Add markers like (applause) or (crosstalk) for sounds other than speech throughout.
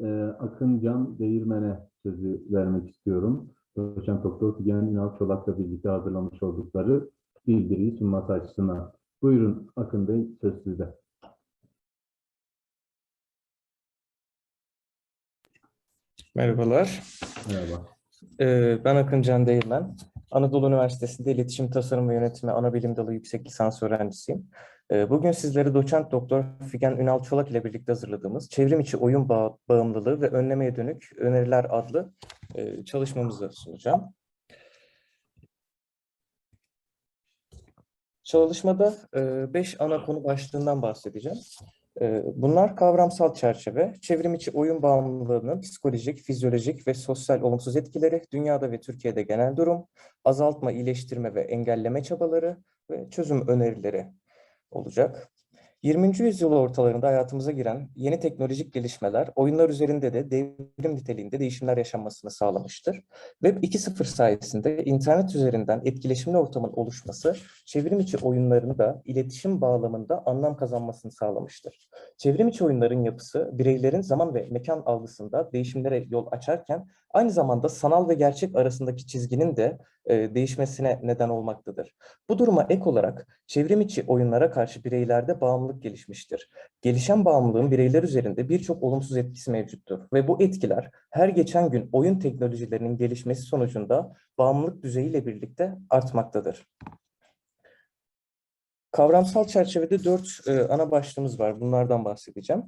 e, Akın Can Değirmen'e sözü vermek istiyorum. Doçent Doktor Figen Ünal Çolak'la birlikte hazırlamış oldukları bildiriyi sunması açısından. Buyurun Akın Bey, söz sizde. Merhabalar, Merhaba. Ee, ben Akın Can Değirmen. Anadolu Üniversitesi'nde İletişim Tasarım ve Yönetimi Anabilim Dalı Yüksek Lisans öğrencisiyim. Ee, Bugün sizlere Doçent Doktor Figen Ünal Çolak ile birlikte hazırladığımız Çevrim içi oyun bağ- bağımlılığı ve önlemeye dönük öneriler adlı e, çalışmamızı sunacağım. Çalışmada e, beş ana konu başlığından bahsedeceğim. E, Bunlar kavramsal çerçeve, çevrim içi oyun bağımlılığının psikolojik, fizyolojik ve sosyal olumsuz etkileri, dünyada ve Türkiye'de genel durum, azaltma, iyileştirme ve engelleme çabaları ve çözüm önerileri olacak. 20. yüzyıl ortalarında hayatımıza giren yeni teknolojik gelişmeler oyunlar üzerinde de devrim niteliğinde değişimler yaşanmasını sağlamıştır. Web 2.0 sayesinde internet üzerinden etkileşimli ortamın oluşması çevrim içi oyunlarını da iletişim bağlamında anlam kazanmasını sağlamıştır. Çevrim içi oyunların yapısı bireylerin zaman ve mekan algısında değişimlere yol açarken aynı zamanda sanal ve gerçek arasındaki çizginin de değişmesine neden olmaktadır. Bu duruma ek olarak çevrim içi oyunlara karşı bireylerde bağımlılık gelişmiştir. Gelişen bağımlılığın bireyler üzerinde birçok olumsuz etkisi mevcuttur ve bu etkiler her geçen gün oyun teknolojilerinin gelişmesi sonucunda bağımlılık düzeyiyle birlikte artmaktadır. Kavramsal çerçevede dört e, ana başlığımız var. Bunlardan bahsedeceğim.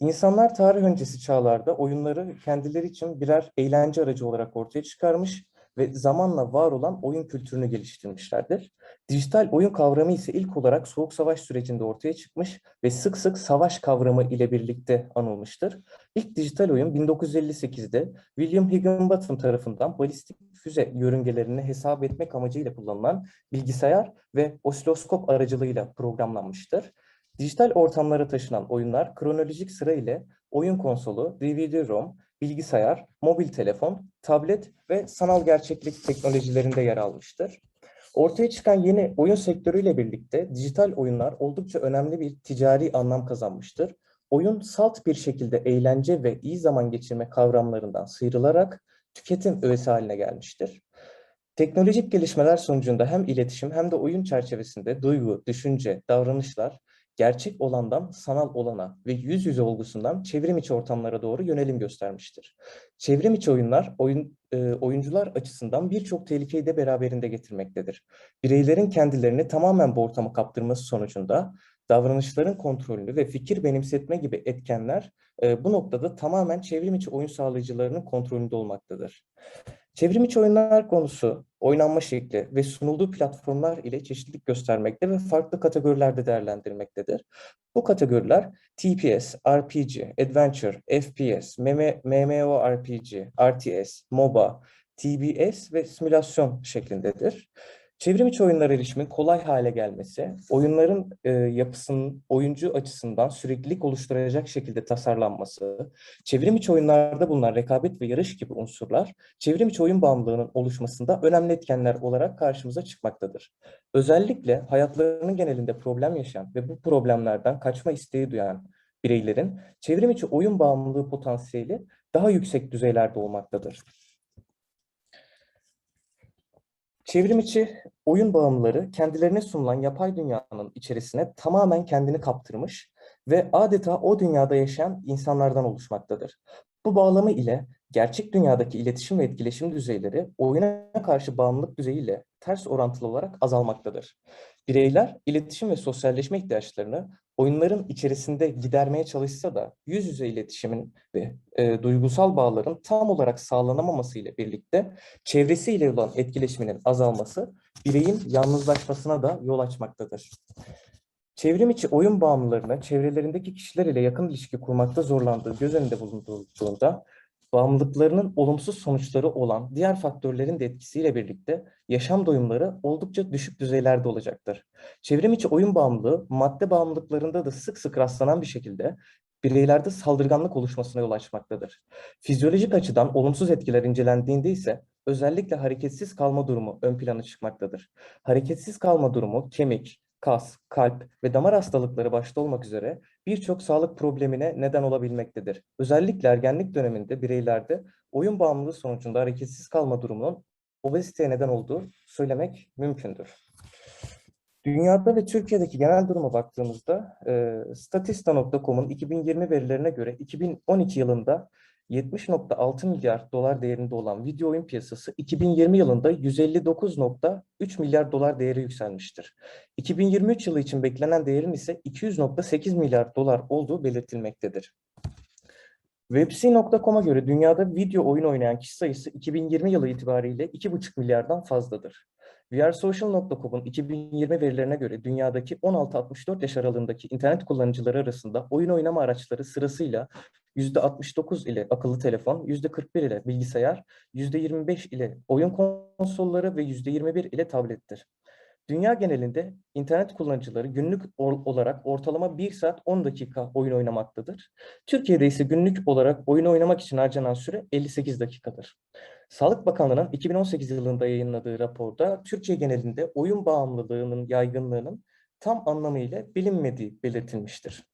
İnsanlar tarih öncesi çağlarda oyunları kendileri için birer eğlence aracı olarak ortaya çıkarmış ve zamanla var olan oyun kültürünü geliştirmişlerdir. Dijital oyun kavramı ise ilk olarak Soğuk Savaş sürecinde ortaya çıkmış ve sık sık savaş kavramı ile birlikte anılmıştır. İlk dijital oyun 1958'de William Higginbotham tarafından balistik füze yörüngelerini hesap etmek amacıyla kullanılan bilgisayar ve osiloskop aracılığıyla programlanmıştır. Dijital ortamlara taşınan oyunlar kronolojik sıra ile oyun konsolu, DVD-ROM, bilgisayar, mobil telefon, tablet ve sanal gerçeklik teknolojilerinde yer almıştır. Ortaya çıkan yeni oyun sektörüyle birlikte dijital oyunlar oldukça önemli bir ticari anlam kazanmıştır. Oyun salt bir şekilde eğlence ve iyi zaman geçirme kavramlarından sıyrılarak tüketim öğesi haline gelmiştir. Teknolojik gelişmeler sonucunda hem iletişim hem de oyun çerçevesinde duygu, düşünce, davranışlar gerçek olandan sanal olana ve yüz yüze olgusundan çevrim içi ortamlara doğru yönelim göstermiştir. Çevrim içi oyunlar oyun, e, oyuncular açısından birçok tehlikeyi de beraberinde getirmektedir. Bireylerin kendilerini tamamen bu ortama kaptırması sonucunda davranışların kontrolünü ve fikir benimsetme gibi etkenler e, bu noktada tamamen çevrim içi oyun sağlayıcılarının kontrolünde olmaktadır. Çevrim içi oyunlar konusu, oynanma şekli ve sunulduğu platformlar ile çeşitlilik göstermekte ve farklı kategorilerde değerlendirmektedir. Bu kategoriler TPS, RPG, Adventure, FPS, MMORPG, RTS, MOBA, TBS ve simülasyon şeklindedir. Çevrim içi oyunlara erişimin kolay hale gelmesi, oyunların e, yapısının oyuncu açısından süreklilik oluşturacak şekilde tasarlanması, çevrim içi oyunlarda bulunan rekabet ve yarış gibi unsurlar, çevrim içi oyun bağımlılığının oluşmasında önemli etkenler olarak karşımıza çıkmaktadır. Özellikle hayatlarının genelinde problem yaşayan ve bu problemlerden kaçma isteği duyan bireylerin çevrim içi oyun bağımlılığı potansiyeli daha yüksek düzeylerde olmaktadır. Çevrim içi oyun bağımlıları kendilerine sunulan yapay dünyanın içerisine tamamen kendini kaptırmış ve adeta o dünyada yaşayan insanlardan oluşmaktadır. Bu bağlamı ile gerçek dünyadaki iletişim ve etkileşim düzeyleri oyuna karşı bağımlılık düzeyiyle ters orantılı olarak azalmaktadır. Bireyler iletişim ve sosyalleşme ihtiyaçlarını oyunların içerisinde gidermeye çalışsa da yüz yüze iletişimin ve e, duygusal bağların tam olarak sağlanamaması ile birlikte çevresiyle olan etkileşiminin azalması bireyin yalnızlaşmasına da yol açmaktadır. Çevrim içi oyun bağımlılarına çevrelerindeki kişiler ile yakın ilişki kurmakta zorlandığı göz önünde bulundurulduğunda bağımlılıklarının olumsuz sonuçları olan diğer faktörlerin de etkisiyle birlikte yaşam doyumları oldukça düşük düzeylerde olacaktır. Çevrim içi oyun bağımlılığı madde bağımlılıklarında da sık sık rastlanan bir şekilde bireylerde saldırganlık oluşmasına yol açmaktadır. Fizyolojik açıdan olumsuz etkiler incelendiğinde ise özellikle hareketsiz kalma durumu ön plana çıkmaktadır. Hareketsiz kalma durumu kemik, kas, kalp ve damar hastalıkları başta olmak üzere birçok sağlık problemine neden olabilmektedir. Özellikle ergenlik döneminde bireylerde oyun bağımlılığı sonucunda hareketsiz kalma durumunun obeziteye neden olduğu söylemek mümkündür. Dünyada ve Türkiye'deki genel duruma baktığımızda e, Statista.com'un 2020 verilerine göre 2012 yılında 70.6 milyar dolar değerinde olan video oyun piyasası 2020 yılında 159.3 milyar dolar değeri yükselmiştir. 2023 yılı için beklenen değerin ise 200.8 milyar dolar olduğu belirtilmektedir. Websi.com'a göre dünyada video oyun oynayan kişi sayısı 2020 yılı itibariyle 2,5 milyardan fazladır. VRSocial.com'un 2020 verilerine göre dünyadaki 16-64 yaş aralığındaki internet kullanıcıları arasında oyun oynama araçları sırasıyla %69 ile akıllı telefon, %41 ile bilgisayar, %25 ile oyun konsolları ve %21 ile tablettir. Dünya genelinde internet kullanıcıları günlük olarak ortalama 1 saat 10 dakika oyun oynamaktadır. Türkiye'de ise günlük olarak oyun oynamak için harcanan süre 58 dakikadır. Sağlık Bakanlığı'nın 2018 yılında yayınladığı raporda Türkiye genelinde oyun bağımlılığının yaygınlığının tam anlamıyla bilinmediği belirtilmiştir.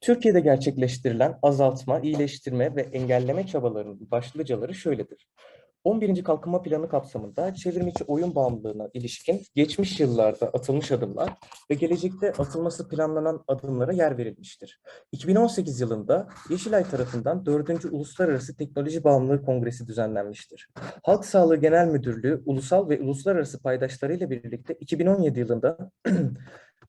Türkiye'de gerçekleştirilen azaltma, iyileştirme ve engelleme çabalarının başlıcaları şöyledir. 11. Kalkınma Planı kapsamında çevrim içi oyun bağımlılığına ilişkin geçmiş yıllarda atılmış adımlar ve gelecekte atılması planlanan adımlara yer verilmiştir. 2018 yılında Yeşilay tarafından 4. Uluslararası Teknoloji Bağımlılığı Kongresi düzenlenmiştir. Halk Sağlığı Genel Müdürlüğü ulusal ve uluslararası paydaşlarıyla birlikte 2017 yılında (clears throat)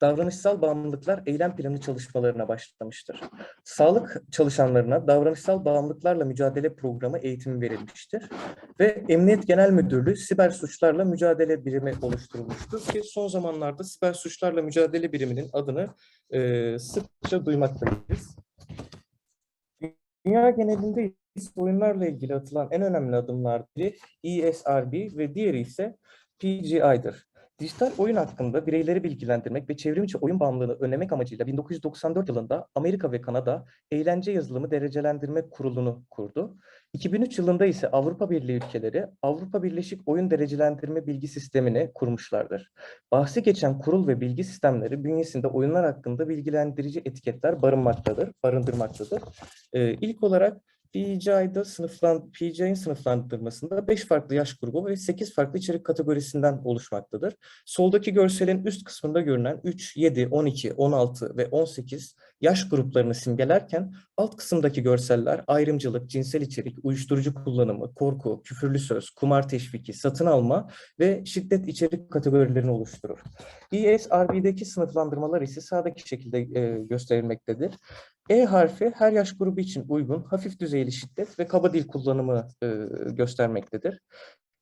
davranışsal bağımlılıklar eylem planı çalışmalarına başlamıştır. Sağlık çalışanlarına davranışsal bağımlılıklarla mücadele programı eğitimi verilmiştir ve Emniyet Genel Müdürlüğü siber suçlarla mücadele birimi oluşturulmuştur ki son zamanlarda siber suçlarla mücadele biriminin adını e, sıkça duymaktayız. Dünya genelinde oyunlarla ilgili atılan en önemli adımlar biri ESRB ve diğeri ise PGI'dır. Dijital oyun hakkında bireyleri bilgilendirmek ve çevrimiçi oyun bağımlılığını önlemek amacıyla 1994 yılında Amerika ve Kanada Eğlence Yazılımı Derecelendirme Kurulu'nu kurdu. 2003 yılında ise Avrupa Birliği ülkeleri Avrupa Birleşik Oyun Derecelendirme Bilgi Sistemi'ni kurmuşlardır. Bahsi geçen kurul ve bilgi sistemleri bünyesinde oyunlar hakkında bilgilendirici etiketler barınmaktadır, barındırmaktadır. Ee, ilk olarak PGI'da sınıflan, PGI'nin sınıflandırmasında 5 farklı yaş grubu ve 8 farklı içerik kategorisinden oluşmaktadır. Soldaki görselin üst kısmında görünen 3, 7, 12, 16 ve 18 yaş gruplarını simgelerken alt kısımdaki görseller ayrımcılık, cinsel içerik, uyuşturucu kullanımı, korku, küfürlü söz, kumar teşviki, satın alma ve şiddet içerik kategorilerini oluşturur. ESRB'deki sınıflandırmalar ise sağdaki şekilde e, gösterilmektedir. E harfi her yaş grubu için uygun, hafif düzeyli şiddet ve kaba dil kullanımı e, göstermektedir.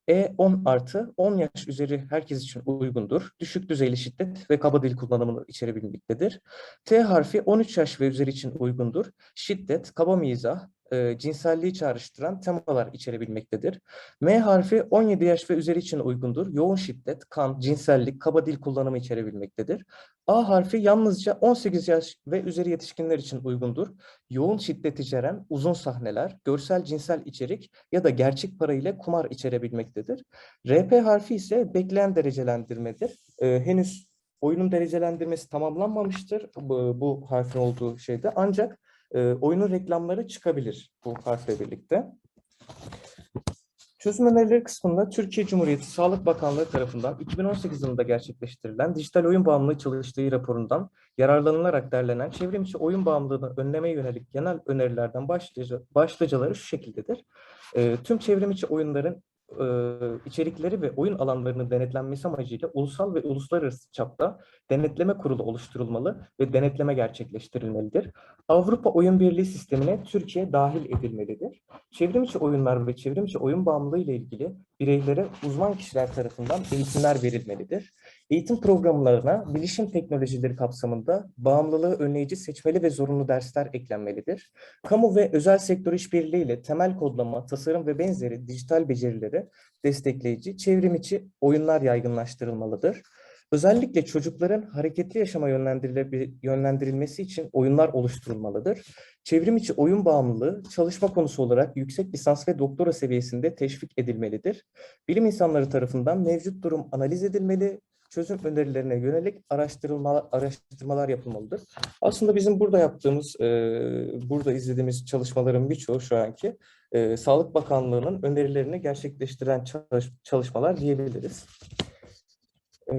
E10 artı 10 yaş üzeri herkes için uygundur. Düşük düzeyli şiddet ve kaba dil kullanımını içerebilmektedir. T harfi 13 yaş ve üzeri için uygundur. Şiddet, kaba mizah, e, cinselliği çağrıştıran temalar içerebilmektedir. M harfi 17 yaş ve üzeri için uygundur. Yoğun şiddet, kan, cinsellik, kaba dil kullanımı içerebilmektedir. A harfi yalnızca 18 yaş ve üzeri yetişkinler için uygundur. Yoğun şiddet içeren uzun sahneler, görsel cinsel içerik ya da gerçek para ile kumar içerebilmektedir. RP harfi ise bekleyen derecelendirmedir. Ee, henüz oyunun derecelendirmesi tamamlanmamıştır bu, bu harfin olduğu şeyde. Ancak e, oyunun reklamları çıkabilir bu harfle birlikte. Çözüm önerileri kısmında Türkiye Cumhuriyeti Sağlık Bakanlığı tarafından 2018 yılında gerçekleştirilen dijital oyun bağımlılığı çalıştığı raporundan yararlanılarak derlenen çevrim içi oyun bağımlılığını önlemeye yönelik genel önerilerden başlıca, başlıcaları şu şekildedir. E, tüm çevrim içi oyunların e, içerikleri ve oyun alanlarının denetlenmesi amacıyla ulusal ve uluslararası çapta denetleme kurulu oluşturulmalı ve denetleme gerçekleştirilmelidir. Avrupa Oyun Birliği sistemine Türkiye dahil edilmelidir. Çevrimiçi oyunlar ve çevrimiçi oyun bağımlılığı ile ilgili bireylere uzman kişiler tarafından eğitimler verilmelidir. Eğitim programlarına bilişim teknolojileri kapsamında bağımlılığı önleyici seçmeli ve zorunlu dersler eklenmelidir. Kamu ve özel sektör işbirliğiyle temel kodlama, tasarım ve benzeri dijital becerileri destekleyici çevrimiçi oyunlar yaygınlaştırılmalıdır. Özellikle çocukların hareketli yaşama yönlendirilmesi için oyunlar oluşturulmalıdır. Çevrim içi oyun bağımlılığı çalışma konusu olarak yüksek lisans ve doktora seviyesinde teşvik edilmelidir. Bilim insanları tarafından mevcut durum analiz edilmeli, çözüm önerilerine yönelik araştırmalar, araştırmalar yapılmalıdır. Aslında bizim burada yaptığımız, e, burada izlediğimiz çalışmaların birçoğu şu anki e, Sağlık Bakanlığı'nın önerilerini gerçekleştiren çalış- çalışmalar diyebiliriz. E,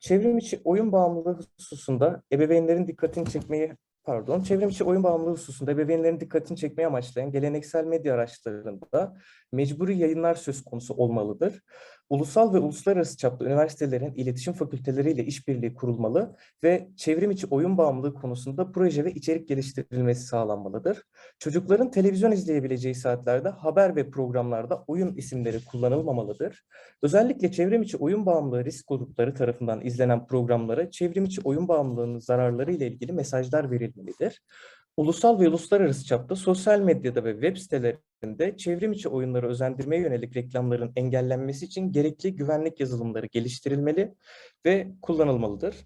çevrim içi oyun bağımlılığı hususunda ebeveynlerin dikkatini çekmeyi pardon, çevrim içi oyun bağımlılığı hususunda ebeveynlerin dikkatini çekmeyi amaçlayan geleneksel medya araçlarında mecburi yayınlar söz konusu olmalıdır. Ulusal ve uluslararası çapta üniversitelerin iletişim fakülteleriyle işbirliği kurulmalı ve çevrim içi oyun bağımlılığı konusunda proje ve içerik geliştirilmesi sağlanmalıdır. Çocukların televizyon izleyebileceği saatlerde haber ve programlarda oyun isimleri kullanılmamalıdır. Özellikle çevrim içi oyun bağımlılığı risk grupları tarafından izlenen programlara çevrim içi oyun bağımlılığının zararları ile ilgili mesajlar verilmelidir. Ulusal ve uluslararası çapta sosyal medyada ve web sitelerinde çevrim içi oyunları özendirmeye yönelik reklamların engellenmesi için gerekli güvenlik yazılımları geliştirilmeli ve kullanılmalıdır.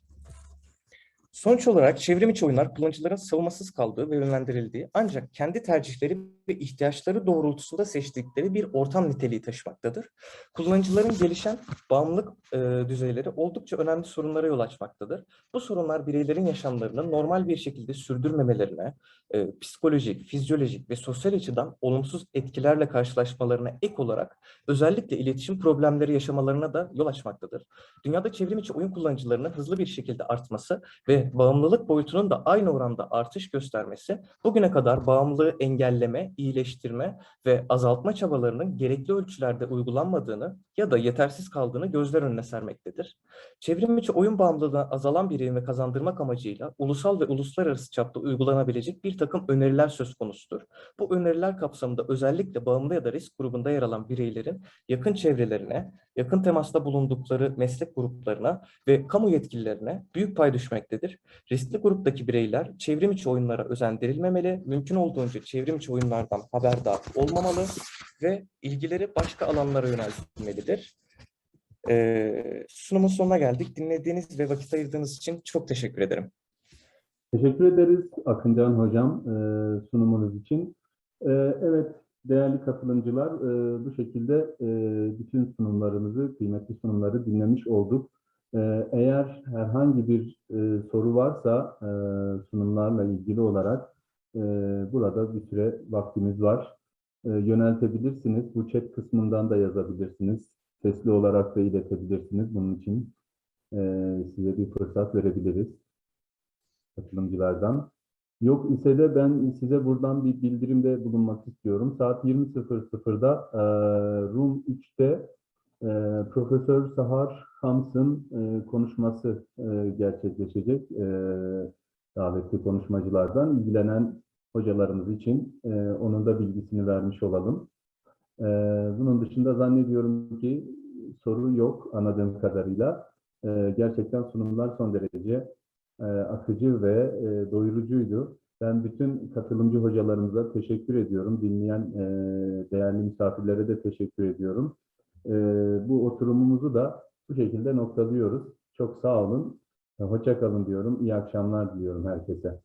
Sonuç olarak çevrim içi oyunlar kullanıcıların savunmasız kaldığı ve yönlendirildiği ancak kendi tercihleri ve ihtiyaçları doğrultusunda seçtikleri bir ortam niteliği taşımaktadır. Kullanıcıların gelişen bağımlılık e, düzeyleri oldukça önemli sorunlara yol açmaktadır. Bu sorunlar bireylerin yaşamlarını normal bir şekilde sürdürmemelerine, e, psikolojik, fizyolojik ve sosyal açıdan olumsuz etkilerle karşılaşmalarına ek olarak özellikle iletişim problemleri yaşamalarına da yol açmaktadır. Dünyada çevrim içi oyun kullanıcılarının hızlı bir şekilde artması ve bağımlılık boyutunun da aynı oranda artış göstermesi bugüne kadar bağımlılığı engelleme, iyileştirme ve azaltma çabalarının gerekli ölçülerde uygulanmadığını ya da yetersiz kaldığını gözler önüne sermektedir. Çevrim içi oyun bağımlılığına azalan bireyimi kazandırmak amacıyla ulusal ve uluslararası çapta uygulanabilecek bir takım öneriler söz konusudur. Bu öneriler kapsamında özellikle bağımlı ya da risk grubunda yer alan bireylerin yakın çevrelerine, yakın temasta bulundukları meslek gruplarına ve kamu yetkililerine büyük pay düşmektedir. Riskli gruptaki bireyler çevrim içi oyunlara özendirilmemeli, mümkün olduğunca çevrim içi oyunlardan haberdar olmamalı ve ilgileri başka alanlara yöneltilmelidir. Ee, sunumun sonuna geldik. Dinlediğiniz ve vakit ayırdığınız için çok teşekkür ederim. Teşekkür ederiz Akıncan Hocam e, sunumunuz için. E, evet değerli katılımcılar e, bu şekilde e, bütün sunumlarımızı, kıymetli sunumları dinlemiş olduk. E, eğer herhangi bir e, soru varsa e, sunumlarla ilgili olarak e, burada bir süre vaktimiz var. E, yöneltebilirsiniz. Bu chat kısmından da yazabilirsiniz. Sesli olarak da iletebilirsiniz. Bunun için e, size bir fırsat verebiliriz katılımcılardan. Yok ise de ben size buradan bir bildirimde bulunmak istiyorum. Saat 20.00'da e, Room 3'te e, Profesör Sahar Hams'ın e, konuşması e, gerçekleşecek. E, davetli konuşmacılardan ilgilenen hocalarımız için e, onun da bilgisini vermiş olalım. E, bunun dışında zannediyorum ki soru yok anladığım kadarıyla. E, gerçekten sunumlar son derece e, akıcı ve e, doyurucuydu. Ben bütün katılımcı hocalarımıza teşekkür ediyorum. Dinleyen e, değerli misafirlere de teşekkür ediyorum. E, bu oturumumuzu da bu şekilde noktalıyoruz. Çok sağ olun. Hoşça kalın diyorum. İyi akşamlar diliyorum herkese.